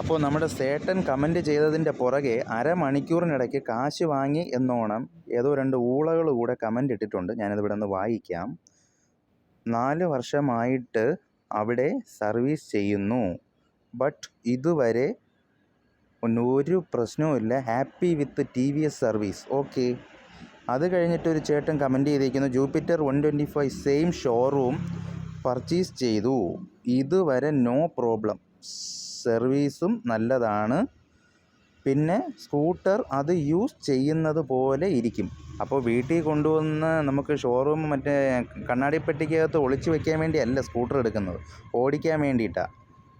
അപ്പോൾ നമ്മുടെ സേട്ടൻ കമന്റ് ചെയ്തതിന്റെ പുറകെ അരമണിക്കൂറിനിടയ്ക്ക് കാശ് വാങ്ങി എന്നോണം ഏതോ രണ്ട് ഊളകൾ കൂടെ കമന്റ് ഇട്ടിട്ടുണ്ട്. ഞാനിതിവിടെ ഒന്ന് വായിക്കാം. നാല് വർഷമായിട്ട് അവിടെ സർവീസ് ചെയ്യുന്നു. ബട്ട് ഇതുവരെ ഒരു പ്രശ്നവുമില്ല happy with T V S service. Okay. അത് കഴിഞ്ഞിട്ട് ഒരു ചേട്ടൻ കമന്റ് ചെയ്തിരിക്കുന്നു. Jupiter one twenty five same showroom purchase ചെയ്തു. ഇതുവരെ നോ പ്രോബ്ലം. സർവീസും നല്ലതാണ്. പിന്നെ സ്കൂട്ടർ അത് യൂസ് ചെയ്യുന്നത് പോലെ ഇരിക്കും. അപ്പോൾ വീട്ടിൽ കൊണ്ടുവന്ന് നമുക്ക് ഷോറൂം മറ്റേ കണ്ണാടിപ്പെട്ടിക്കകത്ത് ഒളിച്ചു വെക്കാൻ വേണ്ടിയല്ല സ്കൂട്ടർ എടുക്കുന്നത്. ഓടിക്കാൻ വേണ്ടിയിട്ടാണ്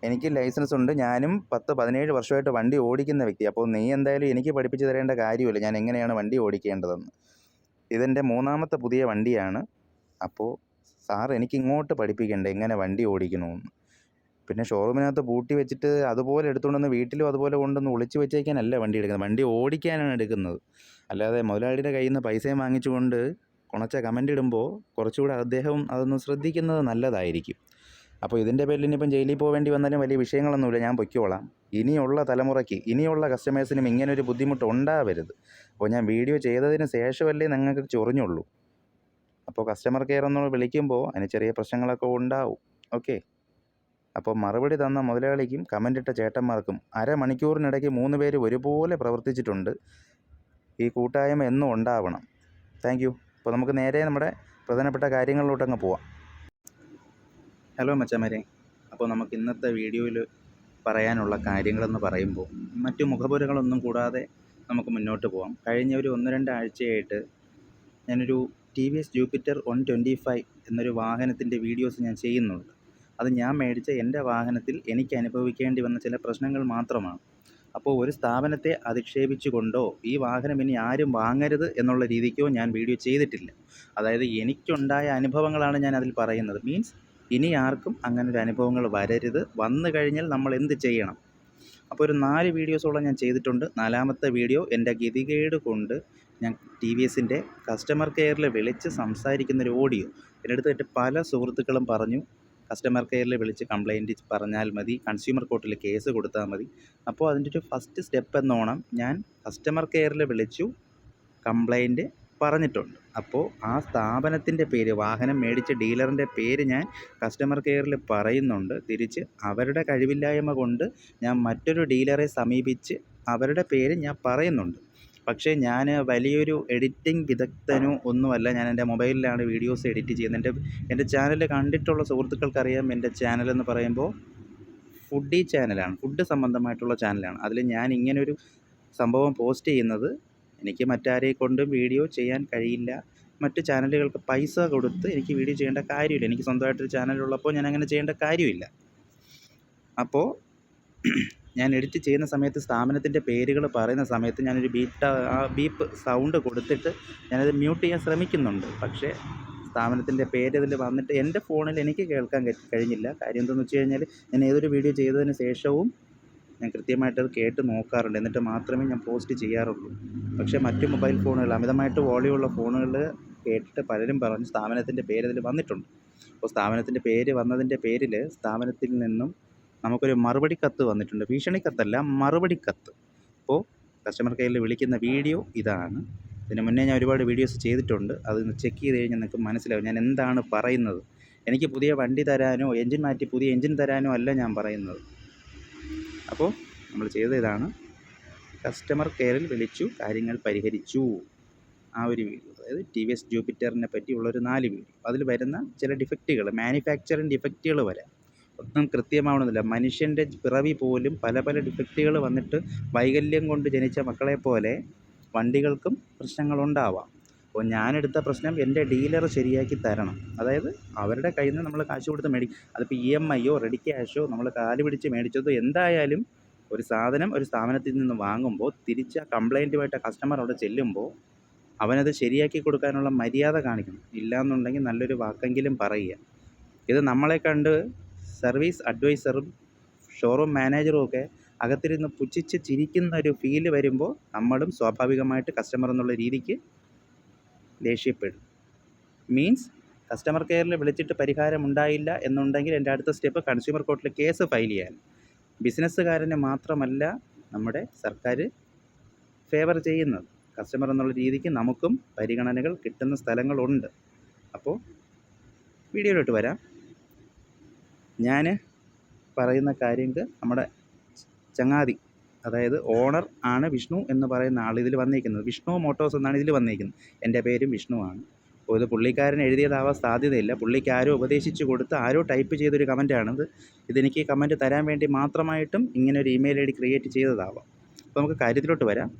എനിക്ക് ലൈസൻസ് ഉണ്ട്. ഞാനും പത്ത് പതിനേഴ് വർഷമായിട്ട് വണ്ടി ഓടിക്കുന്ന വ്യക്തി. അപ്പോൾ നീ എന്തായാലും എനിക്ക് പഠിപ്പിച്ചു തരേണ്ട കാര്യമില്ല. ഞാൻ എങ്ങനെയാണ് വണ്ടി ഓടിക്കേണ്ടതെന്ന്. ഇതെന്റെ മൂന്നാമത്തെ പുതിയ വണ്ടിയാണ്. അപ്പോൾ സാർ എനിക്ക് ഇങ്ങോട്ട് പഠിപ്പിക്കണ്ടേ എങ്ങനെ വണ്ടി ഓടിക്കണമെന്ന്. പിന്നെ ഷോറൂമിനകത്ത് പൂട്ടി വെച്ചിട്ട് അതുപോലെ എടുത്തുകൊണ്ട് വന്ന് വീട്ടിലും അതുപോലെ കൊണ്ടുവന്ന് ഒളിച്ച് വെച്ചേക്കാനല്ല വണ്ടി എടുക്കുന്നത്. വണ്ടി ഓടിക്കാനാണ് എടുക്കുന്നത്. അല്ലാതെ മുതലാളിയുടെ കയ്യിൽ നിന്ന് പൈസയും വാങ്ങിച്ചുകൊണ്ട് കുണച്ച കമന്റ് ഇടുമ്പോൾ കുറച്ചുകൂടെ അദ്ദേഹം അതൊന്ന് ശ്രദ്ധിക്കുന്നത് നല്ലതായിരിക്കും. അപ്പോൾ ഇതിന്റെ പേരിൽ ഇനിയിപ്പം ജയിലിൽ പോകേണ്ടി വന്നാലും വലിയ വിഷയങ്ങളൊന്നുമില്ല. ഞാൻ പൊയ്ക്കോളാം. ഇനിയുള്ള തലമുറയ്ക്ക് ഇനിയുള്ള കസ്റ്റമേഴ്സിനും ഇങ്ങനൊരു ബുദ്ധിമുട്ട് ഉണ്ടാവരുത് അപ്പോൾ ഞാൻ വീഡിയോ ചെയ്തതിന് ശേഷമല്ലേ നിങ്ങൾക്ക് ചൊറിഞ്ഞുള്ളൂ. അപ്പോൾ കസ്റ്റമർ കെയർ എന്നോട് വിളിക്കുമ്പോൾ അതിന് ചെറിയ പ്രശ്നങ്ങളൊക്കെ ഉണ്ടാവും. ഓക്കെ അപ്പോൾ മറുപടി തന്ന മുതലാളിക്കും കമന്റിട്ട ചേട്ടന്മാർക്കും അരമണിക്കൂറിനിടയ്ക്ക് മൂന്ന് പേര് ഒരുപോലെ പ്രവർത്തിച്ചിട്ടുണ്ട്. ഈ കൂട്ടായ്മ എന്നും ഉണ്ടാവണം. താങ്ക് യു അപ്പോൾ നമുക്ക് നേരെ നമ്മുടെ പ്രധാനപ്പെട്ട കാര്യങ്ങളിലോട്ടങ്ങ് പോവാം. ഹലോ മച്ചമാരെ. അപ്പോൾ നമുക്ക് ഇന്നത്തെ വീഡിയോയിൽ പറയാനുള്ള കാര്യങ്ങളെന്ന് പറയുമ്പോൾ മറ്റു മുഖപുരകളൊന്നും കൂടാതെ നമുക്ക് മുന്നോട്ട് പോകാം കഴിഞ്ഞ ഒരു ഒന്ന് രണ്ടാഴ്ചയായിട്ട് ഞാനൊരു T V S Jupiter one twenty five എന്നൊരു വാഹനത്തിന്റെ വീഡിയോസ് ഞാൻ ചെയ്യുന്നുണ്ട്. അത് ഞാൻ മേടിച്ച എന്റെ വാഹനത്തിൽ എനിക്ക് അനുഭവിക്കേണ്ടി വന്ന ചില പ്രശ്നങ്ങൾ മാത്രമാണ്. അപ്പോൾ ഒരു സ്ഥാപനത്തെ അധിക്ഷേപിച്ചുകൊണ്ടോ ഈ വാഹനം ഇനി ആരും വാങ്ങരുത് എന്നുള്ള രീതിക്കോ ഞാൻ വീഡിയോ ചെയ്തിട്ടില്ല. അതായത് എനിക്കുണ്ടായ അനുഭവങ്ങളാണ് ഞാൻ അതിൽ പറയുന്നത്. മീൻസ് ഇനി ആർക്കും അങ്ങനെ ഒരു അനുഭവങ്ങൾ വരരുത്. വന്നു കഴിഞ്ഞാൽ നമ്മൾ എന്ത് ചെയ്യണം? അപ്പോൾ ഒരു നാല് വീഡിയോസോളം ഞാൻ ചെയ്തിട്ടുണ്ട്. നാലാമത്തെ വീഡിയോ എന്റെ ഗതികേട് കൊണ്ട് ഞാൻ ടി വി എസിന്റെ കസ്റ്റമർ കെയറിൽ വിളിച്ച് സംസാരിക്കുന്ന ഒരു ഓഡിയോ. എന്റെ അടുത്തായിട്ട് പല സുഹൃത്തുക്കളും പറഞ്ഞു കസ്റ്റമർ കെയറിൽ വിളിച്ച് കംപ്ലയിന്റ് പറഞ്ഞാൽ മതി. കൺസ്യൂമർ കോർട്ടിൽ കേസ് കൊടുത്താൽ മതി. അപ്പോൾ അതിന്റെ ഒരു ഫസ്റ്റ് സ്റ്റെപ്പ് എന്നോണം ഞാൻ കസ്റ്റമർ കെയറിൽ വിളിച്ചു കംപ്ലയിന്റ് പറഞ്ഞിട്ടുണ്ട്. അപ്പോൾ ആ സ്ഥാപനത്തിന്റെ പേര് വാഹനം മേടിച്ച ഡീലറിന്റെ പേര് ഞാൻ കസ്റ്റമർ കെയറിൽ പറയുന്നുണ്ട്. തിരിച്ച് അവരുടെ കഴിവില്ലായ്മ കൊണ്ട് ഞാൻ മറ്റൊരു ഡീലറെ സമീപിച്ച് അവരുടെ പേര് ഞാൻ പറയുന്നുണ്ട്. പക്ഷേ ഞാൻ വലിയൊരു എഡിറ്റിംഗ് വിദഗ്ധനോ ഒന്നുമല്ല. ഞാൻ എന്റെ മൊബൈലിലാണ് വീഡിയോസ് എഡിറ്റ് ചെയ്യുന്നത്. എന്റെ എന്റെ ചാനൽ കണ്ടിട്ടുള്ള സുഹൃത്തുക്കൾക്കറിയാം എന്റെ ചാനൽ എന്ന് പറയുമ്പോൾ ഫുഡി ചാനലാണ്. ഫുഡ് സംബന്ധമായിട്ടുള്ള ചാനലാണ്. അതിൽ ഞാൻ ഇങ്ങനൊരു സംഭവം പോസ്റ്റ് ചെയ്യുന്നത് എനിക്ക് മറ്റാരെ കൊണ്ടും വീഡിയോ ചെയ്യാൻ കഴിയില്ല. മറ്റ് ചാനലുകൾക്ക് പൈസ കൊടുത്ത് എനിക്ക് വീഡിയോ ചെയ്യേണ്ട കാര്യമില്ല. എനിക്ക് സ്വന്തമായിട്ടൊരു ചാനലുള്ളപ്പോൾ ഞാൻ അങ്ങനെ ചെയ്യേണ്ട കാര്യമില്ല. അപ്പോൾ ഞാൻ എഡിറ്റ് ചെയ്യുന്ന സമയത്ത് സ്ഥാപനത്തിന്റെ പേരുകൾ പറയുന്ന സമയത്ത് ഞാനൊരു ബീറ്റ ആ ബീപ്പ് സൗണ്ട് കൊടുത്തിട്ട് ഞാനത് മ്യൂട്ട് ചെയ്യാൻ ശ്രമിക്കുന്നുണ്ട്. പക്ഷേ സ്ഥാപനത്തിന്റെ പേര് ഇതിൽ വന്നിട്ട് എന്റെ ഫോണിൽ എനിക്ക് കേൾക്കാൻ കഴിഞ്ഞില്ല. കാര്യം എന്താണെന്ന് വെച്ച് കഴിഞ്ഞാൽ ഞാൻ ഏതൊരു വീഡിയോ ചെയ്തതിന് ശേഷവും ഞാൻ കൃത്യമായിട്ട് അത് കേട്ട് നോക്കാറുണ്ട്. എന്നിട്ട് മാത്രമേ ഞാൻ പോസ്റ്റ് ചെയ്യാറുള്ളൂ. പക്ഷേ മറ്റു മൊബൈൽ ഫോണുകൾ അമിതമായിട്ട് വോളിയുള്ള ഫോണുകൾ കേട്ടിട്ട് പലരും പറഞ്ഞു സ്ഥാപനത്തിന്റെ പേര് ഇതിൽ വന്നിട്ടുണ്ട്. അപ്പോൾ സ്ഥാപനത്തിന്റെ പേര് വന്നതിന്റെ പേരിൽ സ്ഥാപനത്തിൽ നിന്നും നമുക്കൊരു മറുപടി കത്ത് വന്നിട്ടുണ്ട്. ഭീഷണി കത്തല്ല മറുപടി കത്ത് അപ്പോൾ കസ്റ്റമർ കെയറിൽ വിളിക്കുന്ന വീഡിയോ ഇതാണ്. ഇതിന് മുന്നേ ഞാൻ ഒരുപാട് വീഡിയോസ് ചെയ്തിട്ടുണ്ട്. അത് ചെക്ക് ചെയ്ത് കഴിഞ്ഞാൽ നിങ്ങൾക്ക് മനസ്സിലാവും ഞാൻ എന്താണ് പറയുന്നത്. എനിക്ക് പുതിയ വണ്ടി തരാനോ എൻജിൻ മാറ്റി പുതിയ എൻജിൻ തരാനോ അല്ല ഞാൻ പറയുന്നത്. അപ്പോൾ നമ്മൾ ചെയ്ത ഇതാണ് കസ്റ്റമർ കെയറിൽ വിളിച്ചു കാര്യങ്ങൾ പരിഹരിച്ചു. ആ ഒരു വീഡിയോ അതായത് ടി വി എസ് ജൂപ്പിറ്ററിനെ പറ്റിയുള്ളൊരു നാല് വീഡിയോ അതിൽ വരുന്ന ചില ഡിഫക്റ്റുകൾ മാനുഫാക്ചറിങ് ഡിഫക്റ്റുകൾ വരാം. ഒന്നും കൃത്യമാവണമെന്നില്ല. മനുഷ്യന്റെ പിറവി പോലും പല പല ഡിഫക്റ്റുകൾ വന്നിട്ട് വൈകല്യം കൊണ്ട് ജനിച്ച മക്കളെ പോലെ വണ്ടികൾക്കും പ്രശ്നങ്ങളുണ്ടാവാം. അപ്പോൾ ഞാനെടുത്ത പ്രശ്നം എന്റെ ഡീലർ ശരിയാക്കി തരണം. അതായത് അവരുടെ കയ്യിൽ നിന്ന് നമ്മൾ കാശ് കൊടുത്ത് മേടി അതിപ്പോൾ ഇ എം ഐയോ റെഡി ക്യാഷോ നമ്മൾ കാൽ പിടിച്ച് മേടിച്ചതോ എന്തായാലും ഒരു സാധനം ഒരു സ്ഥാപനത്തിൽ നിന്ന് വാങ്ങുമ്പോൾ തിരിച്ച കംപ്ലയിന്റുമായിട്ട് കസ്റ്റമർ അവിടെ ചെല്ലുമ്പോൾ അവനത് ശരിയാക്കി കൊടുക്കാനുള്ള മര്യാദ കാണിക്കണം. ഇല്ലയെന്നുണ്ടെങ്കിൽ നല്ലൊരു വാക്കെങ്കിലും പറയുക. ഇത് നമ്മളെ കണ്ട് സർവീസ് അഡ്വൈസറും ഷോറൂം മാനേജറും ഒക്കെ അകത്തിരുന്ന് പുച്ഛിച്ച് ചിരിക്കുന്ന ഒരു ഫീൽ വരുമ്പോൾ നമ്മളും സ്വാഭാവികമായിട്ട് കസ്റ്റമർ എന്നുള്ള രീതിക്ക് ദേഷ്യപ്പെടും. മീൻസ് കസ്റ്റമർ കെയറിൽ വിളിച്ചിട്ട് പരിഹാരം ഉണ്ടായില്ല എന്നുണ്ടെങ്കിൽ എന്റെ അടുത്ത സ്റ്റെപ്പ് കൺസ്യൂമർ കോർട്ടിൽ കേസ് ഫയൽ ചെയ്യാൻ. ബിസിനസ്സുകാരന് മാത്രമല്ല നമ്മുടെ സർക്കാർ ഫേവർ ചെയ്യുന്നത്. കസ്റ്റമർ എന്നുള്ള രീതിക്ക് നമുക്കും പരിഗണനകൾ കിട്ടുന്ന സ്ഥലങ്ങളുണ്ട്. അപ്പോൾ വീഡിയോയിലോട്ട് വരാം. ഞാൻ പറയുന്ന കാര്യങ്ങൾക്ക് നമ്മുടെ ചങ്ങാതി അതായത് ഓണർ ആണ് വിഷ്ണു എന്ന് പറയുന്ന ആൾ ഇതിൽ വന്നിരിക്കുന്നത് വിഷ്ണു മോട്ടോഴ്സ് എന്നാണ് ഇതിൽ വന്നിരിക്കുന്നത് എന്റെ പേരും വിഷ്ണു ആണ്. ഇത് പുള്ളിക്കാരൻ എഴുതിയതാവാൻ സാധ്യതയില്ല. പുള്ളിക്ക് ആരോ ഉപദേശിച്ച് കൊടുത്ത് ആരോ ടൈപ്പ് ചെയ്തൊരു കമന്റാണിത് ഇതെനിക്ക് കമന്റ് തരാൻ വേണ്ടി മാത്രമായിട്ടും ഇങ്ങനെ ഒരു ഇമെയിൽ ഐ ഡി ക്രിയേറ്റ് ചെയ്തതാവാം. അപ്പോൾ നമുക്ക് കാര്യത്തിലോട്ട് വരാം.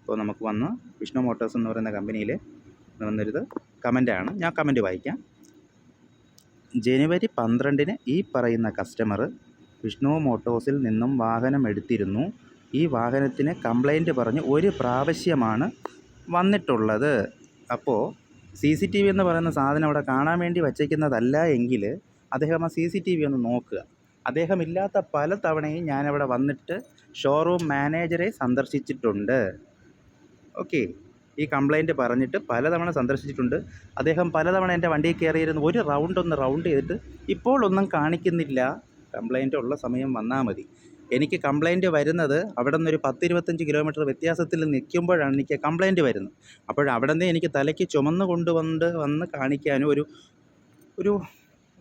അപ്പോൾ നമുക്ക് വന്ന് വിഷ്ണു മോട്ടോഴ്സ് എന്ന് പറയുന്ന കമ്പനിയിൽ വന്നൊരിത് കമന്റാണ് ഞാൻ കമന്റ് വായിക്കാം. ജനുവരി പന്ത്രണ്ടിന് ഈ പറയുന്ന കസ്റ്റമർ വിഷ്ണു മോട്ടോസിൽ നിന്നും വാഹനം എടുത്തിരുന്നു. ഈ വാഹനത്തിന് കംപ്ലൈന്റ് പറഞ്ഞ് ഒരു പ്രാവശ്യമാണ് വന്നിട്ടുള്ളത്. അപ്പോൾ സി സി ടി വി എന്ന് പറയുന്ന സാധനം അവിടെ കാണാൻ വേണ്ടി വച്ചേക്കുന്നതല്ല എങ്കിൽ അദ്ദേഹം ആ സി സി ടി വി ഒന്ന് നോക്കുക. അദ്ദേഹം ഇല്ലാത്ത പല തവണയും ഞാനവിടെ വന്നിട്ട് ഷോറൂം മാനേജറെ സന്ദർശിച്ചിട്ടുണ്ട്. ഓക്കെ ഈ കംപ്ലൈന്റ് പറഞ്ഞിട്ട് പലതവണ സന്ദർശിച്ചിട്ടുണ്ട്. അദ്ദേഹം പലതവണ എന്റെ വണ്ടിയിൽ കയറിയിരുന്ന് ഒരു റൗണ്ട് ഒന്ന് റൗണ്ട് ചെയ്തിട്ട് ഇപ്പോൾ ഒന്നും കാണിക്കുന്നില്ല. കംപ്ലൈന്റ് ഉള്ള സമയം വന്നാൽ മതി. എനിക്ക് കംപ്ലൈന്റ് വരുന്നത് അവിടെ നിന്നൊരു പത്ത് ഇരുപത്തഞ്ച് കിലോമീറ്റർ വ്യത്യാസത്തിൽ നിൽക്കുമ്പോഴാണ് എനിക്ക് കംപ്ലൈന്റ് വരുന്നത്. അപ്പോൾ അവിടെ നിന്ന് എനിക്ക് തലയ്ക്ക് ചുമന്ന് കൊണ്ടുവന്ന് വന്ന് കാണിക്കാനും ഒരു ഒരു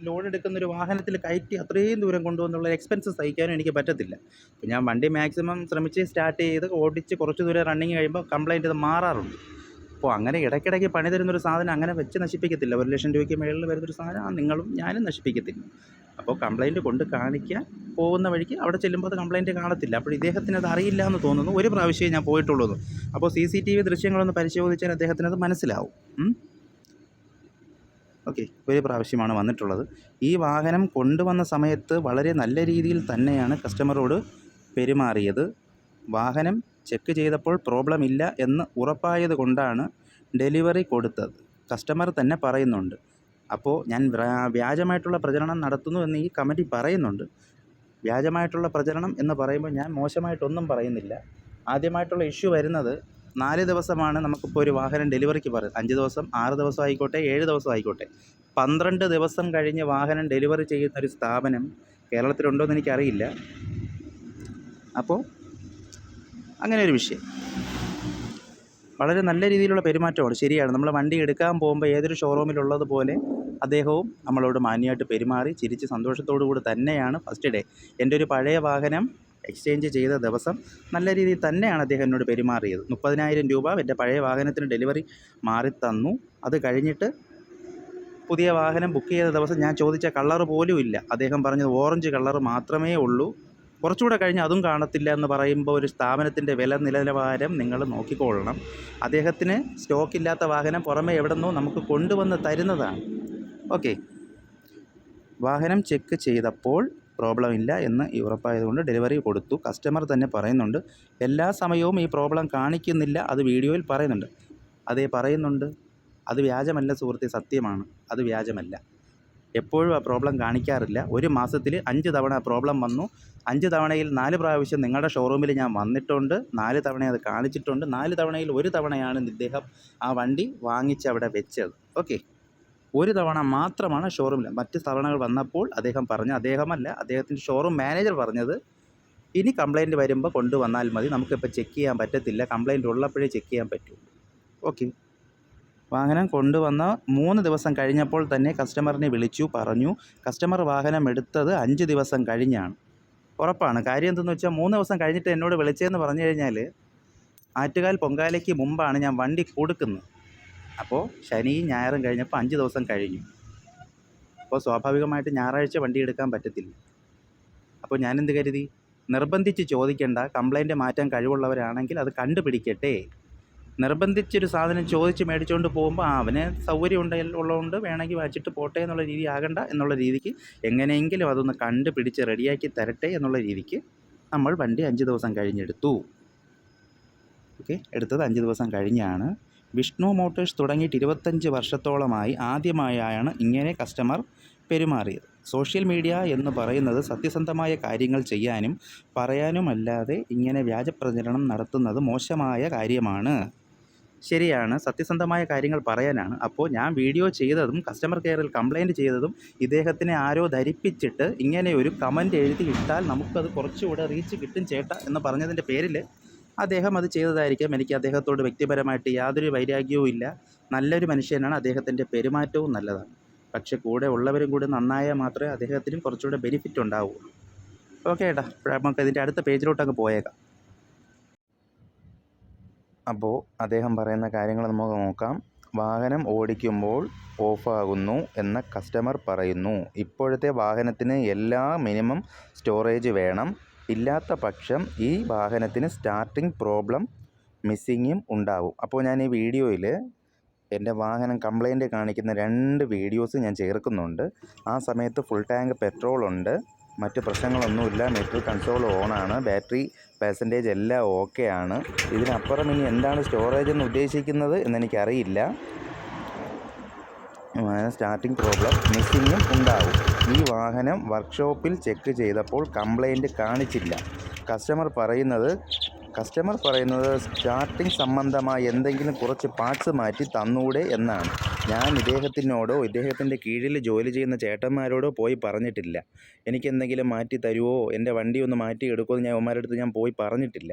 ലോഡ് എടുക്കുന്ന ഒരു വാഹനത്തിൽ കയറ്റി അത്രയും ദൂരം കൊണ്ടുവന്നുള്ള എക്സ്പെൻസ് സഹിക്കാനും എനിക്ക് പറ്റത്തില്ല. അപ്പോൾ ഞാൻ വണ്ടി മാക്സിമം ശ്രമിച്ച് സ്റ്റാർട്ട് ചെയ്ത് ഓടിച്ച് കുറച്ച് ദൂരം റണ്ണിങ് കഴിയുമ്പോൾ കംപ്ലയിന്റ് ഇത് മാറാറുണ്ട്. അപ്പോൾ അങ്ങനെ ഇടയ്ക്കിടയ്ക്ക് പണി തരുന്നൊരു സാധനം അങ്ങനെ വെച്ച് നശിപ്പിക്കത്തില്ല. ഒരു ലക്ഷം രൂപയ്ക്ക് മേളിൽ വരുന്നൊരു സാധനം നിങ്ങളും ഞാനും നശിപ്പിക്കത്തില്ല. അപ്പോൾ കംപ്ലയിന്റ് കൊണ്ട് കാണിക്കാൻ പോകുന്ന വഴിക്ക് അവിടെ ചെല്ലുമ്പോൾ അത് കംപ്ലയിന്റ് കാണത്തില്ല. അപ്പോൾ ഇദ്ദേഹത്തിന് അത് അറിയില്ല എന്ന് തോന്നുന്നു. ഒരു പ്രാവശ്യമേ ഞാൻ പോയിട്ടുള്ളൂ. അപ്പോൾ സി സി ടി വി ദൃശ്യങ്ങളൊന്ന് പരിശോധിച്ചാൽ അദ്ദേഹത്തിന് അത് മനസ്സിലാവും. ഓക്കെ ഒരു പ്രാവശ്യമാണ് വന്നിട്ടുള്ളത്. ഈ വാഹനം കൊണ്ടുവന്ന സമയത്ത് വളരെ നല്ല രീതിയിൽ തന്നെയാണ് കസ്റ്റമറോട് പെരുമാറിയത്. വാഹനം ചെക്ക് ചെയ്തപ്പോൾ പ്രോബ്ലം ഇല്ല എന്ന് ഉറപ്പായത് കൊണ്ടാണ് ഡെലിവറി കൊടുത്തത്. കസ്റ്റമർ തന്നെ പറയുന്നുണ്ട്. അപ്പോൾ ഞാൻ വ്യാജമായിട്ടുള്ള പ്രചരണം നടത്തുന്നു എന്ന് ഈ കമ്മിറ്റി പറയുന്നുണ്ട്. വ്യാജമായിട്ടുള്ള പ്രചരണം എന്ന് പറയുമ്പോൾ ഞാൻ മോശമായിട്ടൊന്നും പറയുന്നില്ല. ആദ്യമായിട്ടുള്ള ഇഷ്യൂ വരുന്നത് നാല് ദിവസമാണ് നമുക്കിപ്പോൾ ഒരു വാഹനം ഡെലിവറിക്ക് പറയുന്നത്. അഞ്ച് ദിവസം ആറ് ദിവസം ആയിക്കോട്ടെ ഏഴ് ദിവസം ആയിക്കോട്ടെ. പന്ത്രണ്ട് ദിവസം കഴിഞ്ഞ് വാഹനം ഡെലിവറി ചെയ്യുന്ന ഒരു സ്ഥാപനം കേരളത്തിലുണ്ടോ എന്ന് എനിക്കറിയില്ല. അപ്പോൾ അങ്ങനെ ഒരു വിഷയം. വളരെ നല്ല രീതിയിലുള്ള പെരുമാറ്റമാണ്. ശരിയാണ്. നമ്മൾ വണ്ടി എടുക്കാൻ പോകുമ്പോൾ ഏതൊരു ഷോറൂമിലുള്ളതുപോലെ അദ്ദേഹവും നമ്മളോട് മാന്യമായിട്ട് പെരുമാറി ചിരിച്ച് സന്തോഷത്തോടു കൂടി തന്നെയാണ് ഫസ്റ്റ് ഡേ എന്റെ ഒരു പഴയ വാഹനം എക്സ്ചേഞ്ച് ചെയ്ത ദിവസം നല്ല രീതിയിൽ തന്നെയാണ് അദ്ദേഹം എന്നോട് പെരുമാറിയത്. മുപ്പതിനായിരം രൂപ എന്റെ പഴയ വാഹനത്തിന് ഡെലിവറി മാറി തന്നു. അത് കഴിഞ്ഞിട്ട് പുതിയ വാഹനം ബുക്ക് ചെയ്ത ദിവസം ഞാൻ ചോദിച്ച കളർ പോലും ഇല്ല. അദ്ദേഹം പറഞ്ഞത് ഓറഞ്ച് കളർ മാത്രമേ ഉള്ളൂ. കുറച്ചുകൂടെ കഴിഞ്ഞ് അതും കാണത്തില്ല എന്ന് പറയുമ്പോൾ ഒരു സ്ഥാപനത്തിന്റെ വില നിലവാരം നിങ്ങൾ നോക്കിക്കൊള്ളണം. അദ്ദേഹത്തിന് സ്റ്റോക്ക് ഇല്ലാത്ത വാഹനം പുറമെ എവിടെന്നോ നമുക്ക് കൊണ്ടുവന്ന് തരുന്നതാണ്. ഓക്കെ വാഹനം ചെക്ക് ചെയ്തപ്പോൾ പ്രോബ്ലം ഇല്ല എന്ന് ഉറപ്പായതുകൊണ്ട് ഡെലിവറി കൊടുത്തു. കസ്റ്റമർ തന്നെ പറയുന്നുണ്ട് എല്ലാ സമയവും ഈ പ്രോബ്ലം കാണിക്കുന്നില്ല അത് വീഡിയോയിൽ പറയുന്നുണ്ട്. അതേ പറയുന്നുണ്ട് അത് വ്യാജമല്ല സുഹൃത്തെ സത്യമാണ് അത് വ്യാജമല്ല. എപ്പോഴും ആ പ്രോബ്ലം കാണിക്കാറില്ല. ഒരു മാസത്തിൽ അഞ്ച് തവണ പ്രോബ്ലം വന്നു. അഞ്ച് തവണയിൽ നാല് പ്രാവശ്യം നിങ്ങളുടെ ഷോറൂമിൽ ഞാൻ വന്നിട്ടുണ്ട്. നാല് തവണ അത് കാണിച്ചിട്ടുണ്ട്. നാല് തവണയിൽ ഒരു തവണയാണ് ഇദ്ദേഹം ആ വണ്ടി വാങ്ങിച്ച് അവിടെ വെച്ചത്. ഓക്കെ. ഒരു തവണ മാത്രമാണ് ഷോറൂമിൽ മറ്റ് തവണകൾ വന്നപ്പോൾ അദ്ദേഹം പറഞ്ഞു അദ്ദേഹമല്ല അദ്ദേഹത്തിന്റെ ഷോറൂം മാനേജർ പറഞ്ഞത് ഇനി കംപ്ലൈന്റ് വരുമ്പോൾ കൊണ്ടുവന്നാൽ മതി. നമുക്കിപ്പോൾ ചെക്ക് ചെയ്യാൻ പറ്റത്തില്ല. കംപ്ലൈന്റ് ഉള്ളപ്പോഴേ ചെക്ക് ചെയ്യാൻ പറ്റൂ. ഓക്കെ വാഹനം കൊണ്ടുവന്ന മൂന്ന് ദിവസം കഴിഞ്ഞപ്പോൾ തന്നെ കസ്റ്റമറിനെ വിളിച്ചു പറഞ്ഞു കസ്റ്റമർ വാഹനം എടുത്തത് അഞ്ച് ദിവസം കഴിഞ്ഞാണ്. ഉറപ്പാണ്. കാര്യം എന്തെന്ന് വെച്ചാൽ മൂന്ന് ദിവസം കഴിഞ്ഞിട്ട് എന്നോട് വിളിച്ചതെന്ന് പറഞ്ഞു കഴിഞ്ഞാൽ ആറ്റുകാൽ പൊങ്കാലയ്ക്ക് മുമ്പാണ് ഞാൻ വണ്ടി കൊടുക്കുന്നത്. അപ്പോൾ ശനിയും ഞായറും കഴിഞ്ഞപ്പോൾ അഞ്ച് ദിവസം കഴിഞ്ഞു. അപ്പോൾ സ്വാഭാവികമായിട്ട് ഞായറാഴ്ച വണ്ടി എടുക്കാൻ പറ്റത്തില്ല. അപ്പോൾ ഞാനെന്ത് കരുതി? നിർബന്ധിച്ച് ചോദിക്കേണ്ട കംപ്ലൈന്റ് മാറ്റാൻ കഴിവുള്ളവരാണെങ്കിൽ അത് കണ്ടുപിടിക്കട്ടെ. നിർബന്ധിച്ചൊരു സാധനം ചോദിച്ച് മേടിച്ചുകൊണ്ട് പോകുമ്പോൾ ആ അവന് സൗകര്യം ഉണ്ട് ഉള്ളതുകൊണ്ട് വേണമെങ്കിൽ വായിച്ചിട്ട് പോട്ടെ എന്നുള്ള രീതി ആകണ്ട എന്നുള്ള രീതിക്ക് എങ്ങനെയെങ്കിലും അതൊന്ന് കണ്ടുപിടിച്ച് റെഡിയാക്കി തരട്ടെ എന്നുള്ള രീതിക്ക് നമ്മൾ വണ്ടി അഞ്ച് ദിവസം കഴിഞ്ഞെടുത്തു. ഓക്കെ? എടുത്തത് അഞ്ച് ദിവസം കഴിഞ്ഞാണ്. വിഷ്ണു മോട്ടേഴ്സ് തുടങ്ങിയിട്ട് ഇരുപത്തഞ്ച് വർഷത്തോളമായി ആദ്യമായാണ് ഇങ്ങനെ കസ്റ്റമർ പെരുമാറിയത്. സോഷ്യൽ മീഡിയ എന്ന് പറയുന്നത് സത്യസന്ധമായ കാര്യങ്ങൾ ചെയ്യാനും പറയാനുമല്ലാതെ ഇങ്ങനെ വ്യാജപ്രചരണം നടത്തുന്നത് മോശമായ കാര്യമാണ്. ശരിയാണ് സത്യസന്ധമായ കാര്യങ്ങൾ പറയാനാണ്. അപ്പോൾ ഞാൻ വീഡിയോ ചെയ്തതും കസ്റ്റമർ കെയറിൽ കംപ്ലയിന്റ് ചെയ്തതും ഇദ്ദേഹത്തിനെ ആരോ ധരിപ്പിച്ചിട്ട് ഇങ്ങനെ ഒരു കമന്റ് എഴുതി ഇട്ടാൽ നമുക്കത് കുറച്ചുകൂടെ റീച്ച് കിട്ടും ചേട്ടാ എന്ന് പറഞ്ഞതിന്റെ പേരിൽ അദ്ദേഹം അത് ചെയ്തതായിരിക്കാം. എനിക്ക് അദ്ദേഹത്തോട് വ്യക്തിപരമായിട്ട് യാതൊരു വൈരാഗ്യവും ഇല്ല. നല്ലൊരു മനുഷ്യനാണ്. അദ്ദേഹത്തിന്റെ പെരുമാറ്റവും നല്ലതാണ്. പക്ഷേ കൂടെ ഉള്ളവരും കൂടി നന്നായാൽ മാത്രമേ അദ്ദേഹത്തിനും കുറച്ചുകൂടെ ബെനിഫിറ്റ് ഉണ്ടാവുള്ളൂ ഓക്കെ ഏട്ടാ. നമുക്ക് ഇതിന്റെ അടുത്ത പേജിലോട്ട് അങ്ങ് പോയേക്കാം. അപ്പോൾ അദ്ദേഹം പറയുന്ന കാര്യങ്ങൾ നമുക്ക് നോക്കാം. വാഹനം ഓടിക്കുമ്പോൾ ഓഫാകുന്നു എന്ന കസ്റ്റമർ പറയുന്നു. ഇപ്പോഴത്തെ വാഹനത്തിന് എല്ലാ മിനിമം സ്റ്റോറേജ് വേണം. ഇല്ലാത്ത പക്ഷം ഈ വാഹനത്തിന് സ്റ്റാർട്ടിംഗ് പ്രോബ്ലം മിസ്സിങ്ങും ഉണ്ടാവും. അപ്പോൾ ഞാൻ ഈ വീഡിയോയിൽ എന്റെ വാഹനം കംപ്ലൈന്റ് കാണിക്കുന്ന രണ്ട് വീഡിയോസ് ഞാൻ ചേർക്കുന്നുണ്ട്. ആ സമയത്ത് ഫുൾ ടാങ്ക് പെട്രോൾ ഉണ്ട്. മറ്റ് പ്രശ്നങ്ങളൊന്നുമില്ല. മെറ്റൽ കൺസോൾ ഓണാണ് ബാറ്ററി പെർസെന്റേജ് എല്ലാം ഓക്കെ ആണ്. ഇതിനപ്പുറം ഇനി എന്താണ് സ്റ്റോറേജ് എന്ന് ഉദ്ദേശിക്കുന്നത് എന്നെനിക്കറിയില്ല. സ്റ്റാർട്ടിംഗ് പ്രോബ്ലം മിസ്സിങ്ങും ഉണ്ടാവും. ഈ വാഹനം വർക്ക്ഷോപ്പിൽ ചെക്ക് ചെയ്തപ്പോൾ കംപ്ലൈന്റ് കാണിച്ചില്ല. കസ്റ്റമർ പറയുന്നത് കസ്റ്റമർ പറയുന്നത് സ്റ്റാർട്ടിംഗ് സംബന്ധമായ എന്തെങ്കിലും കുറച്ച് പാർട്സ് മാറ്റി തന്നൂടെ എന്നാണ്. ഞാൻ ഇദ്ദേഹത്തിനോടോ ഇദ്ദേഹത്തിന്റെ കീഴിൽ ജോലി ചെയ്യുന്ന ചേട്ടന്മാരോടോ പോയി പറഞ്ഞിട്ടില്ല. എനിക്ക് എന്തെങ്കിലും മാറ്റി തരുമോ എന്റെ വണ്ടി ഒന്ന് മാറ്റി എടുക്കുമോ എന്ന് ഞാൻ അവന്മാരുടെ അടുത്ത് ഞാൻ പോയി പറഞ്ഞിട്ടില്ല.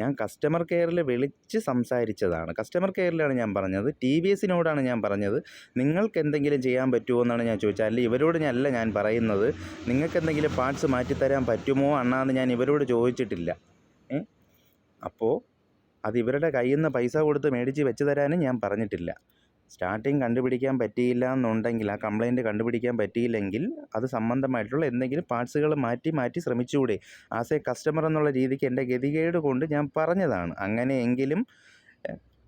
ഞാൻ കസ്റ്റമർ കെയറിൽ വിളിച്ച് സംസാരിച്ചതാണ്. കസ്റ്റമർ കെയറിലാണ് ഞാൻ പറഞ്ഞത്. ടി വി എസിനോടാണ് ഞാൻ പറഞ്ഞത്. നിങ്ങൾക്ക് എന്തെങ്കിലും ചെയ്യാൻ പറ്റുമോ എന്നാണ് ഞാൻ ചോദിച്ചത്. അല്ലെങ്കിൽ ഇവരോട് ഞാൻ അല്ല ഞാൻ പറയുന്നത്. നിങ്ങൾക്ക് എന്തെങ്കിലും പാർട്സ് മാറ്റിത്തരാൻ പറ്റുമോ അണ്ണാന്ന് ഞാൻ ഇവരോട് ചോദിച്ചിട്ടില്ല. അപ്പോൾ അത് ഇവരുടെ കയ്യിൽ നിന്ന് പൈസ കൊടുത്ത് മേടിച്ച് വെച്ച് തരാനും ഞാൻ പറഞ്ഞിട്ടില്ല. സ്റ്റാർട്ടിങ് കണ്ടുപിടിക്കാൻ പറ്റിയില്ല എന്നുണ്ടെങ്കിൽ ആ കംപ്ലയിന്റ് കണ്ടുപിടിക്കാൻ പറ്റിയില്ലെങ്കിൽ അത് സംബന്ധമായിട്ടുള്ള എന്തെങ്കിലും പാർട്സുകൾ മാറ്റി മാറ്റി ശ്രമിച്ചുകൂടെ. ആസ് എ കസ്റ്റമർ എന്നുള്ള രീതിക്ക് എന്റെ ഗതികേട് കൊണ്ട് ഞാൻ പറഞ്ഞതാണ്. അങ്ങനെയെങ്കിലും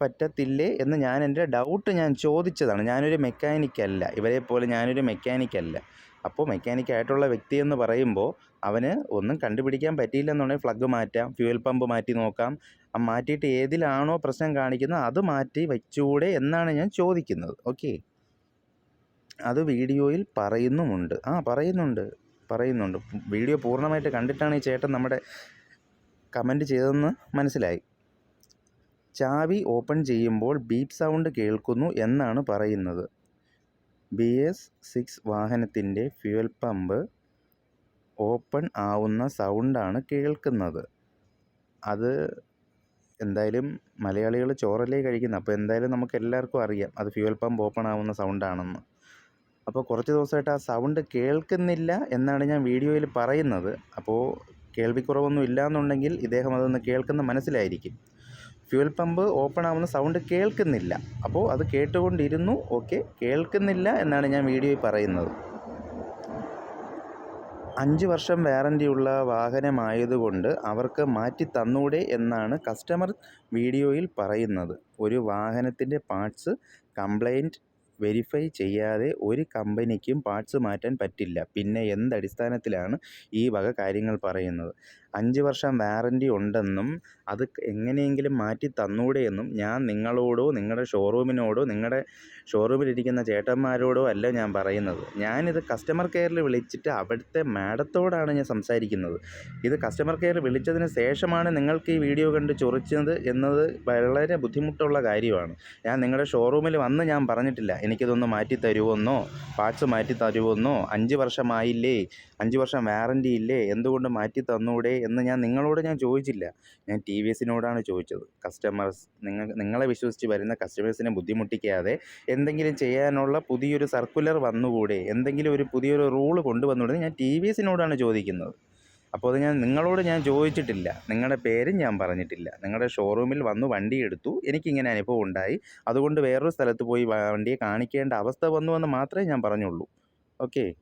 പറ്റത്തില്ലേ എന്ന് ഞാൻ എന്റെ ഡൗട്ട് ഞാൻ ചോദിച്ചതാണ്. ഞാനൊരു മെക്കാനിക്കല്ല. ഇവരെ പോലെ ഞാനൊരു മെക്കാനിക്കല്ല. അപ്പോൾ മെക്കാനിക്കായിട്ടുള്ള വ്യക്തി എന്ന് പറയുമ്പോൾ അവന് ഒന്നും കണ്ടുപിടിക്കാൻ പറ്റിയില്ല എന്നുണ്ടെങ്കിൽ ഫ്ലഗ് മാറ്റാം ഫ്യൂവൽ പമ്പ് മാറ്റി നോക്കാം. മാറ്റിയിട്ട് ഏതിലാണോ പ്രശ്നം കാണിക്കുന്നത് അത് മാറ്റി വെച്ചുകൂടെ എന്നാണ് ഞാൻ ചോദിക്കുന്നത്. ഓക്കെ അത് വീഡിയോയിൽ പറയുന്നുമുണ്ട്. ആ പറയുന്നുണ്ട്. പറയുന്നുണ്ട്. വീഡിയോ പൂർണമായിട്ട് കണ്ടിട്ടാണ് ഈ ചേട്ടൻ നമ്മുടെ കമന്റ് ചെയ്തതെന്ന് മനസ്സിലായി. ചാവി ഓപ്പൺ ചെയ്യുമ്പോൾ ബീപ്പ് സൗണ്ട് കേൾക്കുന്നു എന്നാണ് പറയുന്നത്. ബി എസ് സിക്സ് വാഹനത്തിന്റെ ഫ്യൂവൽ പമ്പ് ഓപ്പൺ ആവുന്ന സൗണ്ടാണ് കേൾക്കുന്നത്. അത് എന്തായാലും മലയാളികൾ ചോറല്ലേ കഴിക്കുന്നത്. അപ്പോൾ എന്തായാലും നമുക്ക് എല്ലാവർക്കും അറിയാം അത് ഫ്യൂവൽ പമ്പ് ഓപ്പൺ ആവുന്ന സൗണ്ടാണെന്ന്. അപ്പോൾ കുറച്ച് ദിവസമായിട്ട് ആ സൗണ്ട് കേൾക്കുന്നില്ല എന്നാണ് ഞാൻ വീഡിയോയിൽ പറയുന്നത്. അപ്പോൾ കേൾവിക്കുറവൊന്നും ഇല്ല എന്നുണ്ടെങ്കിൽ ഇദ്ദേഹം അതൊന്ന് കേൾക്കുന്ന മനസ്സിലായിരിക്കും. ഫ്യൂവൽ പമ്പ് ഓപ്പൺ ആവുന്ന സൗണ്ട് കേൾക്കുന്നില്ല. അപ്പോൾ അത് കേട്ടുകൊണ്ടിരുന്നു. ഓക്കെ കേൾക്കുന്നില്ല എന്നാണ് ഞാൻ വീഡിയോയിൽ പറയുന്നത്. അഞ്ച് വർഷം വാറന്റിയുള്ള വാഹനമായതുകൊണ്ട് അവർക്ക് മാറ്റി തന്നൂടെ എന്നാണ് കസ്റ്റമർ വീഡിയോയിൽ പറയുന്നത്. ഒരു വാഹനത്തിന്റെ പാർട്സ് കംപ്ലൈന്റ് വെരിഫൈ ചെയ്യാതെ ഒരു കമ്പനിക്കും പാർട്സ് മാറ്റാൻ പറ്റില്ല. പിന്നെ എന്തടിസ്ഥാനത്തിലാണ് ഈ വക കാര്യങ്ങൾ പറയുന്നത്? അഞ്ച് വർഷം വാറന്റി ഉണ്ടെന്നും അത് എങ്ങനെയെങ്കിലും മാറ്റി തന്നൂടെ എന്നും ഞാൻ നിങ്ങളോടോ നിങ്ങളുടെ ഷോറൂമിനോടോ നിങ്ങളുടെ ഷോറൂമിലിരിക്കുന്ന ചേട്ടന്മാരോടോ അല്ല ഞാൻ പറയുന്നത്. ഞാനിത് കസ്റ്റമർ കെയറിൽ വിളിച്ചിട്ട് അവിടുത്തെ മാഡത്തോടാണ് ഞാൻ സംസാരിക്കുന്നത്. ഇത് കസ്റ്റമർ കെയർ വിളിച്ചതിന് ശേഷമാണ് നിങ്ങൾക്ക് ഈ വീഡിയോ കണ്ട് ചൊറിച്ചത് എന്നത് വളരെ ബുദ്ധിമുട്ടുള്ള കാര്യമാണ്. ഞാൻ നിങ്ങളുടെ ഷോറൂമിൽ വന്ന് ഞാൻ പറഞ്ഞിട്ടില്ല. എനിക്കിതൊന്ന് മാറ്റി തരുമെന്നോ പാർട്സ് മാറ്റി തരുമെന്നോ അഞ്ച് വർഷമായില്ലേ അഞ്ച് വർഷം വാറന്റി ഇല്ലേ എന്തുകൊണ്ട് മാറ്റി തന്നൂടെ എന്ന് ഞാൻ നിങ്ങളോട് ഞാൻ ചോദിച്ചില്ല. ഞാൻ ടി വി എസിനോടാണ് ചോദിച്ചത്. കസ്റ്റമേഴ്സ് നിങ്ങൾ നിങ്ങളെ വിശ്വസിച്ച് വരുന്ന കസ്റ്റമേഴ്സിനെ ബുദ്ധിമുട്ടിക്കാതെ എന്തെങ്കിലും ചെയ്യാനുള്ള പുതിയൊരു സർക്കുലർ വന്നുകൂടെ? എന്തെങ്കിലും ഒരു പുതിയൊരു റൂൾ കൊണ്ടുവന്നുകൂടെ ഞാൻ ടി വി എസിനോടാണ് ചോദിക്കുന്നത്. അപ്പോൾ അത് ഞാൻ നിങ്ങളോട് ഞാൻ ചോദിച്ചിട്ടില്ല. നിങ്ങളുടെ പേരും ഞാൻ പറഞ്ഞിട്ടില്ല. നിങ്ങളുടെ ഷോറൂമിൽ വന്ന് വണ്ടി എടുത്തു. എനിക്കിങ്ങനെ അനുഭവം ഉണ്ടായി. അതുകൊണ്ട് വേറൊരു സ്ഥലത്ത് പോയി വണ്ടിയെ കാണിക്കേണ്ട അവസ്ഥ വന്നു എന്ന് മാത്രമേ ഞാൻ പറഞ്ഞുള്ളൂ. ഓക്കെ.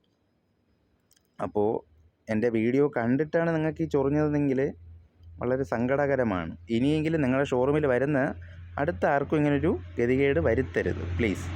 അപ്പോൾ എന്റെ വീഡിയോ കണ്ടിട്ടാണ് നിങ്ങൾക്ക് ഈ ചൊറിഞ്ഞതെങ്കിൽ വളരെ സങ്കടകരമാണ്. ഇനിയെങ്കിലും നിങ്ങളുടെ ഷോറൂമിൽ വരുന്ന അടുത്ത ആർക്കും ഇങ്ങനൊരു ഗതികേട് വരുത്തരുത്. പ്ലീസ്